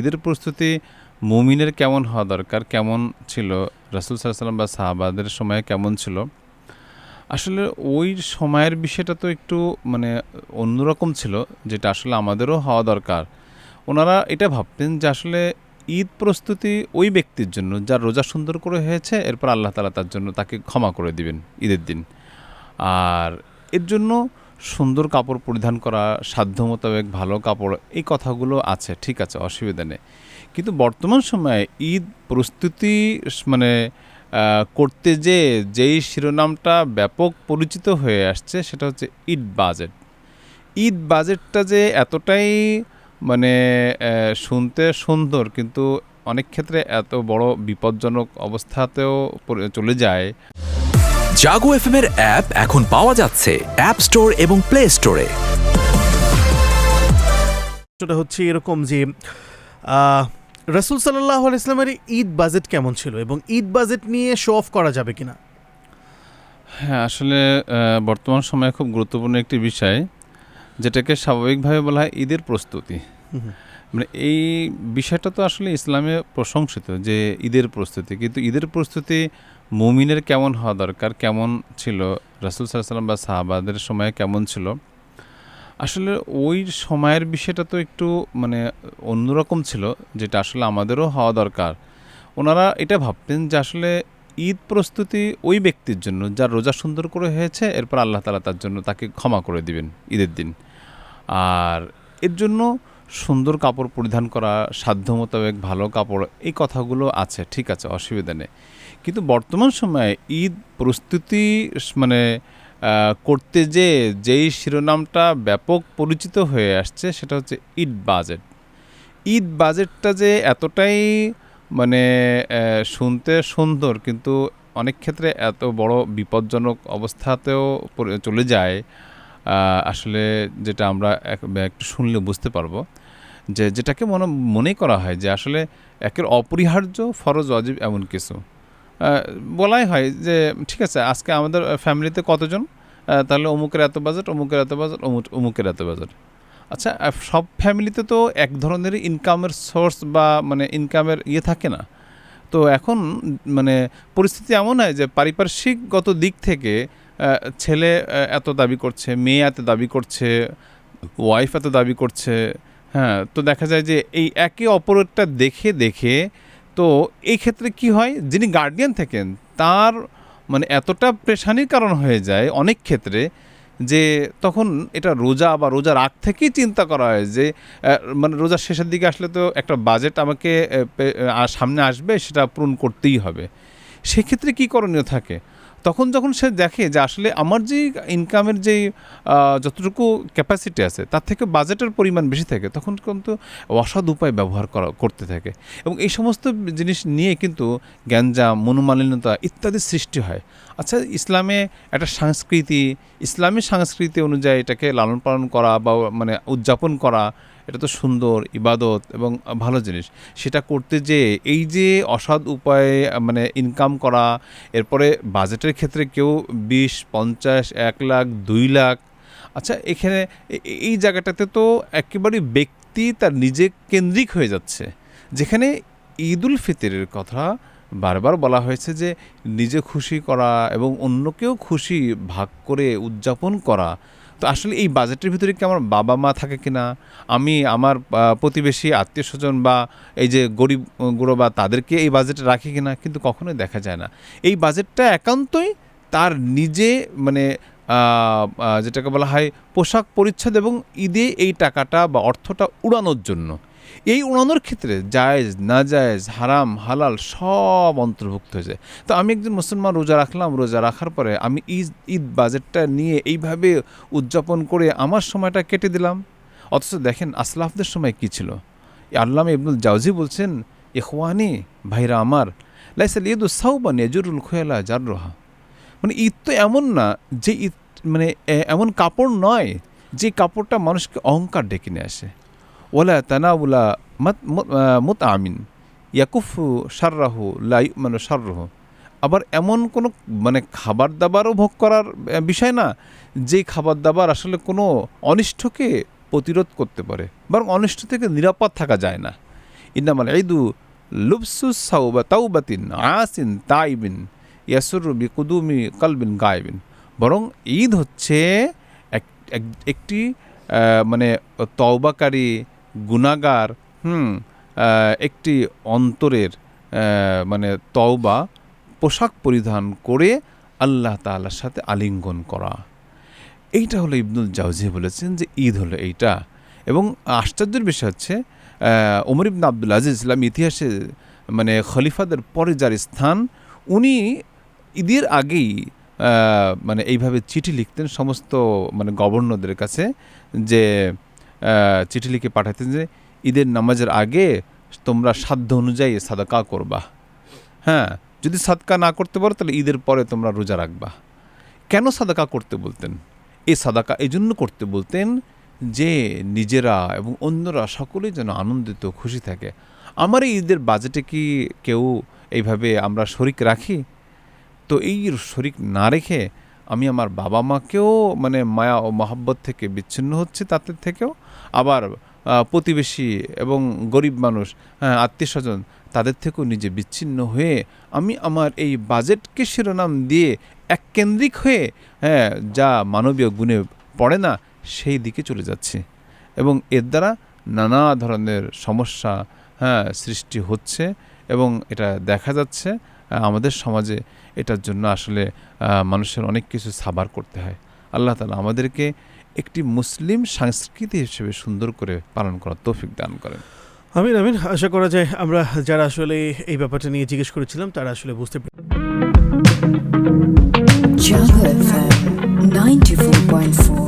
ঈদের প্রস্তুতি মুমিনের কেমন হওয়া দরকার? কেমন ছিল? রাসুল সাল্লাম বা সাহাবাদের সময়ে কেমন ছিল? আসলে ওই সময়ের বিষয়টা তো একটু মানে অন্যরকম ছিল, যেটা আসলে আমাদেরও হওয়া দরকার। ওনারা এটা ভাবতেন যে আসলে ঈদ প্রস্তুতি ওই ব্যক্তির জন্য, যার রোজা সুন্দর করে হয়েছে, এরপর আল্লাহ তালা তার জন্য তাকে ক্ষমা করে দিবেন ঈদের দিন। আর এর জন্য সুন্দর কাপড় পরিধান করা, সাধ্য মোতাবেক ভালো কাপড়, এই কথাগুলো আছে, ঠিক আছে, অসুবিধা নেই। কিন্তু বর্তমান সময়ে ঈদ প্রস্তুতি মানে করতে যে, যেই শিরোনামটা ব্যাপক পরিচিত হয়ে আসছে, সেটা হচ্ছে ঈদ বাজেট। ঈদ বাজেটটা যে এতটাই মানে শুনতে সুন্দর, কিন্তু অনেক ক্ষেত্রে এত বড় বিপজ্জনক অবস্থাতেও চলে যায়। জাগো এফএম এর অ্যাপ এখন পাওয়া যাচ্ছে অ্যাপ স্টোর এবং প্লে স্টোরে সেটা হচ্ছে এরকম যে রসুল সাল্লাহ ইসলামের ঈদ বাজেট কেমন ছিল এবং ঈদ বাজেট নিয়ে শো অফ করা যাবে কিনা? হ্যাঁ আসলে বর্তমান সময়ে খুব গুরুত্বপূর্ণ একটি বিষয় যেটাকে স্বাভাবিকভাবে বলা হয় ঈদের প্রস্তুতি। মানে এই বিষয়টা তো আসলে ইসলামে প্রশংসিত যে ঈদের প্রস্তুতি। কিন্তু ঈদের প্রস্তুতি মুমিনের কেমন হওয়া দরকার? কেমন ছিল? রাসুল সাল্লাম বা সাহাবাদের সময়ে কেমন ছিল? আসলে ওই সময়ের বিষয়টা তো একটু মানে অন্যরকম ছিল, যেটা আসলে আমাদেরও হওয়া দরকার। ওনারা এটা ভাবতেন যে আসলে ঈদ প্রস্তুতি ওই ব্যক্তির জন্য, যার রোজা সুন্দর করে হয়েছে, এরপর আল্লাহ তালা তার জন্য তাকে ক্ষমা করে দিবেন ঈদের দিন। আর এর জন্য সুন্দর কাপড় পরিধান করা, সাধ্য মোতাবেক ভালো কাপড়, এই কথাগুলো আছে, ঠিক আছে, অসুবিধা নেই। কিন্তু বর্তমান সময়ে ঈদ প্রস্তুতি মানে করতে যে, যেই শিরোনামটা ব্যাপক পরিচিত হয়ে আসছে, সেটা হচ্ছে ঈদ বাজেট। ঈদ বাজেটটা যে এতটাই মানে শুনতে সুন্দর, কিন্তু অনেক ক্ষেত্রে এত বড় বিপজ্জনক অবস্থাতেও চলে যায় আসলে যেটা আমরা এক- একটু শুনলে বুঝতে পারব যে যেটাকে মনে মনে করা হয় যে আসলে একের অপরিহার্য ফরজ অজীব এমন কিছু। বলাই হয় যে ঠিক আছে, আজকে আমাদের ফ্যামিলিতে কতজন? তাহলে অমুকের এত বাজেট, অমুকের এত বাজেট, অমুক, অমুকের এত বাজেট। আচ্ছা সব ফ্যামিলিতে তো এক ধরনের ইনকামের সোর্স বা মানে ইনকামের ইয়ে থাকে না। তো এখন মানে পরিস্থিতি এমন হয় যে পারিপার্শ্বিকগত দিক থেকে ছেলে এত দাবি করছে, মেয়ে এত দাবি করছে ওয়াইফ এত দাবি করছে হ্যাঁ তো দেখা যায় যে এই একে অপরেরটা দেখে দেখে, তো এই ক্ষেত্রে কি হয়? যিনি গার্ডিয়ান থাকেন, তার মানে এতটা প্রেশানির কারণ হয়ে যায় অনেক ক্ষেত্রে যে তখন এটা রোজা বা রোজার আগ থেকেই চিন্তা করা হয় যে মানে রোজার শেষের দিকে আসলে তো একটা বাজেট আমাকে সামনে আসবে, সেটা পূরণ করতেই হবে। সেক্ষেত্রে কী করণীয় থাকে? তখন যখন সে দেখে যে আসলে আমার যে ইনকামের আহ, যতটুকু ক্যাপাসিটি আছে তার থেকে বাজেটের পরিমাণ বেশি থাকে তখন কিন্তু অসৎ উপায় ব্যবহার করা করতে থাকে। এবং এই সমস্ত জিনিস নিয়ে কিন্তু গ্যাঞ্জাম মনোমালিন্যতা ইত্যাদি সৃষ্টি হয়। আচ্ছা ইসলামে একটা সংস্কৃতি ইসলামী সংস্কৃতি অনুযায়ী এটাকে লালন পালন করা বা মানে উদযাপন করা এটা তো সুন্দর ইবাদত এবং ভালো জিনিস। সেটা করতে যে এই যে অসৎ উপায়ে মানে ইনকাম করা এরপরে বাজেটের ক্ষেত্রে কেউ বিশ, পঞ্চাশ, এক লাখ, দুই লাখ। আচ্ছা এখানে এই জায়গাটাতে তো একেবারে ব্যক্তি তার নিজে কেন্দ্রিক হয়ে যাচ্ছে। যেখানে ঈদুল ফিতরের কথা বারবার বলা হয়েছে যে, নিজে খুশি করা এবং অন্যকেও খুশি ভাগ করে উদযাপন করা তো আসলে এই বাজেটের ভিতরে কি আমার বাবা মা থাকে কি না আমি আমার প্রতিবেশী আত্মীয় স্বজন বা এই যে গরিব গুঁড়ো বা তাদেরকে এই বাজেটে রাখি কিনা কিন্তু কখনোই দেখা যায় না। এই বাজেটটা একান্তই তার নিজে মানে যেটাকে বলা হয় পোশাক পরিচ্ছদ এবং ঈদে এই টাকাটা বা অর্থটা উড়ানোর জন্য। এই উড়ানোর ক্ষেত্রে জায়েজ না জায়েজ হারাম, হালাল সব অন্তর্ভুক্ত হয়ে যায়। তো আমি একজন মুসলমান রোজা রাখলাম, রোজা রাখার পরে আমি ঈদ ঈদ বাজেটটা নিয়ে এইভাবে উদযাপন করে আমার সময়টা কেটে দিলাম। অথচ দেখেন আসলাফদের সময় কি ছিল? আল্লামা ইবনুল জাউজি বলছেন, ইখওয়ানি, ভাইরা আমার লাইসাল ঈদু সাউবান ইয়াজুরুল খোয়ালা জার রোহা মানে ঈদ তো এমন না যে ঈদ মানে এমন কাপড় নয় যে কাপড়টা মানুষকে অহংকার ডেকে নিয়ে আসে। ওলা তানাউলা মত আমিন ইয়াকুফু সার্রাহু লাই মানে আবার এমন কোনো মানে খাবার দাবারও ভোগ করার বিষয় না যে খাবার দাবার আসলে কোনো অনিষ্টকে প্রতিরোধ করতে পারে বরং অনিষ্ট থেকে নিরাপদ থাকা যায় না। ইন্নামাল ঈদু লুবসু সাউবা তাওবাতিন আসিন তাইবিন ইয়াসুর বিকুদুমি কালবিন গায়বিন বরং ঈদ হচ্ছে এক- এক- একটি মানে তওবাকারী গুনাগার হুম একটি অন্তরের মানে তওবা, পোশাক পরিধান করে আল্লাহ তালার সাথে আলিঙ্গন করা। এইটা হলো ইবনুল জাউজি বলেছেন যে ঈদ হলো এইটা। এবং আশ্চর্যের বিষয় হচ্ছে ওমর ইবন আব্দুল আজিজ ইসলাম ইতিহাসে মানে খলিফাদের পরে যার স্থান, উনি ঈদের আগেই মানে এইভাবে চিঠি লিখতেন সমস্ত মানে গভর্নরদের কাছে যে চিঠি লিখে পাঠাতেন যে, ঈদের নামাজের আগে তোমরা সাধ্য অনুযায়ী সাদাকা করবা। হ্যাঁ যদি সাদকা না করতে পারো, তাহলে ঈদের পরে তোমরা রোজা রাখবা। কেন সাদাকা করতে বলতেন? এই সাদাকা এই জন্য করতে বলতেন যে, নিজেরা এবং অন্যরা সকলেই যেন আনন্দিত, খুশি থাকে। আমার এই ঈদের বাজেটে কি কেউ এইভাবে আমরা শরিক রাখি? তো এই শরিক না রেখে আমি আমার বাবা মাকেও মানে মায়া ও মহাব্বত থেকে বিচ্ছিন্ন হচ্ছে তাদের থেকেও। আবার প্রতিবেশী এবং গরিব মানুষ হ্যাঁ আত্মীয় স্বজন তাদের থেকেও নিজে বিচ্ছিন্ন হয়ে আমি আমার এই বাজেটকে শিরোনাম দিয়ে এককেন্দ্রিক হয়ে হ্যাঁ যা মানবীয় গুণে পড়ে না, সেই দিকে চলে যাচ্ছে। এবং এর দ্বারা নানা ধরনের সমস্যা হ্যাঁ সৃষ্টি হচ্ছে এবং এটা দেখা যাচ্ছে। আমাদের সমাজে এটার জন্য আসলে মানুষের অনেক কিছু সাবার করতে হয়। আল্লাহ তালা আমাদেরকে একটি মুসলিম সংস্কৃতি হিসেবে সুন্দর করে পালন করার তৌফিক দান করেন। আমিন আমিন। আশা করা যায় আমরা যারা আসলে এই ব্যাপারটা নিয়ে জিজ্ঞেস করেছিলাম তারা আসলে বুঝতে পেরে FM 94.4.